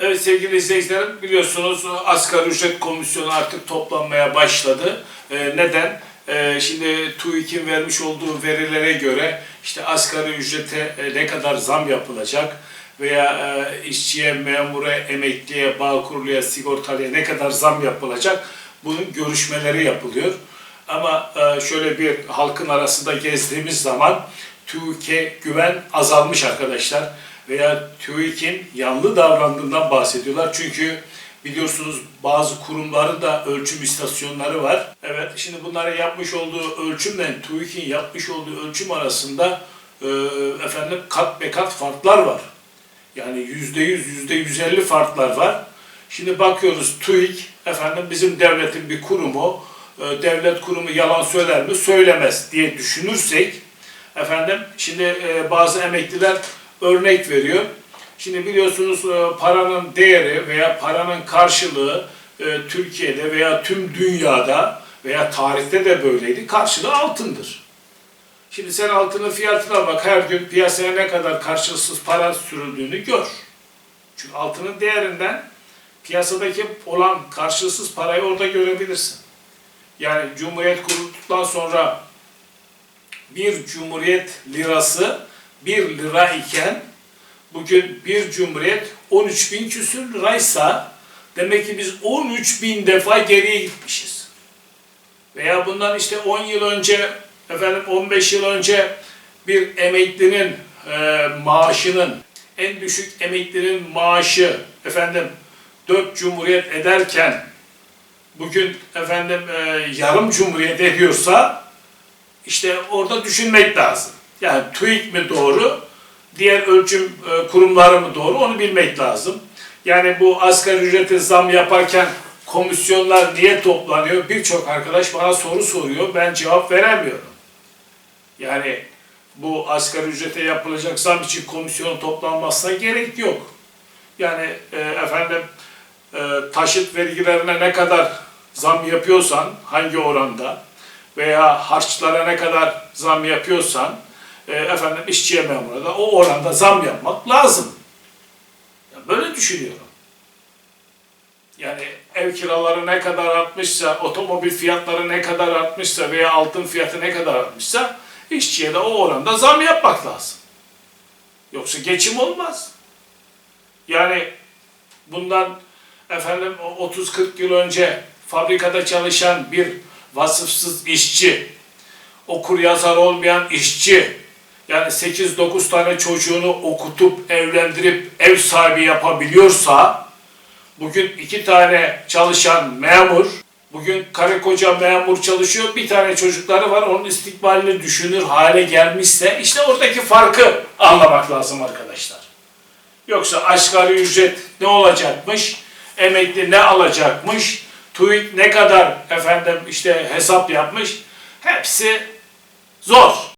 Evet sevgili izleyicilerim biliyorsunuz asgari ücret komisyonu artık toplanmaya başladı. Ee, neden? Ee, şimdi TÜİK'in vermiş olduğu verilere göre işte asgari ücrete e, ne kadar zam yapılacak veya e, işçiye, memura, emekliye, bağkurluya, sigortalıya ne kadar zam yapılacak bunun görüşmeleri yapılıyor. Ama e, şöyle bir halkın arasında gezdiğimiz zaman TÜİK'e güven azalmış arkadaşlar veya TÜİK'in yanlı davrandığından bahsediyorlar. Çünkü biliyorsunuz bazı kurumların da ölçüm istasyonları var. Evet şimdi bunların yapmış olduğu ölçümle TÜİK'in yapmış olduğu ölçüm arasında e, efendim kat be kat farklar var. Yani yüzde yüz, yüzde yüz elli farklar var. Şimdi bakıyoruz TÜİK efendim bizim devletin bir kurumu, e, devlet kurumu yalan söyler mi? Söylemez diye düşünürsek efendim şimdi e, bazı emekliler örnek veriyor. Şimdi biliyorsunuz e, paranın değeri veya paranın karşılığı e, Türkiye'de veya tüm dünyada veya tarihte de böyleydi. Karşılığı altındır. Şimdi sen altının fiyatına bak her gün piyasaya ne kadar karşılıksız para sürüldüğünü gör. Çünkü altının değerinden piyasadaki olan karşılıksız parayı orada görebilirsin. Yani Cumhuriyet kurulduktan sonra bir Cumhuriyet lirası 1 lira iken bugün bir Cumhuriyet 13 bin küsür liraysa demek ki biz 13 bin defa geriye gitmişiz. Veya bundan işte 10 yıl önce efendim 15 yıl önce bir emeklinin e, maaşının en düşük emeklinin maaşı efendim 4 cumhuriyet ederken bugün efendim e, yarım cumhuriyet ediyorsa işte orada düşünmek lazım. Yani TÜİK mi doğru, diğer ölçüm e, kurumları mı doğru onu bilmek lazım. Yani bu asgari ücrete zam yaparken komisyonlar niye toplanıyor? Birçok arkadaş bana soru soruyor, ben cevap veremiyorum. Yani bu asgari ücrete yapılacak zam için komisyon toplanmasına gerek yok. Yani e, efendim e, taşıt vergilerine ne kadar zam yapıyorsan, hangi oranda veya harçlara ne kadar zam yapıyorsan, e, efendim işçiye memura da o oranda zam yapmak lazım. Ya böyle düşünüyorum. Yani ev kiraları ne kadar artmışsa, otomobil fiyatları ne kadar artmışsa veya altın fiyatı ne kadar artmışsa işçiye de o oranda zam yapmak lazım. Yoksa geçim olmaz. Yani bundan efendim 30-40 yıl önce fabrikada çalışan bir vasıfsız işçi, okur yazar olmayan işçi, yani 8-9 tane çocuğunu okutup evlendirip ev sahibi yapabiliyorsa, bugün iki tane çalışan memur, bugün karı koca memur çalışıyor, bir tane çocukları var, onun istikbalini düşünür hale gelmişse, işte oradaki farkı anlamak lazım arkadaşlar. Yoksa asgari ücret ne olacakmış, emekli ne alacakmış, TÜİK ne kadar efendim işte hesap yapmış, hepsi zor.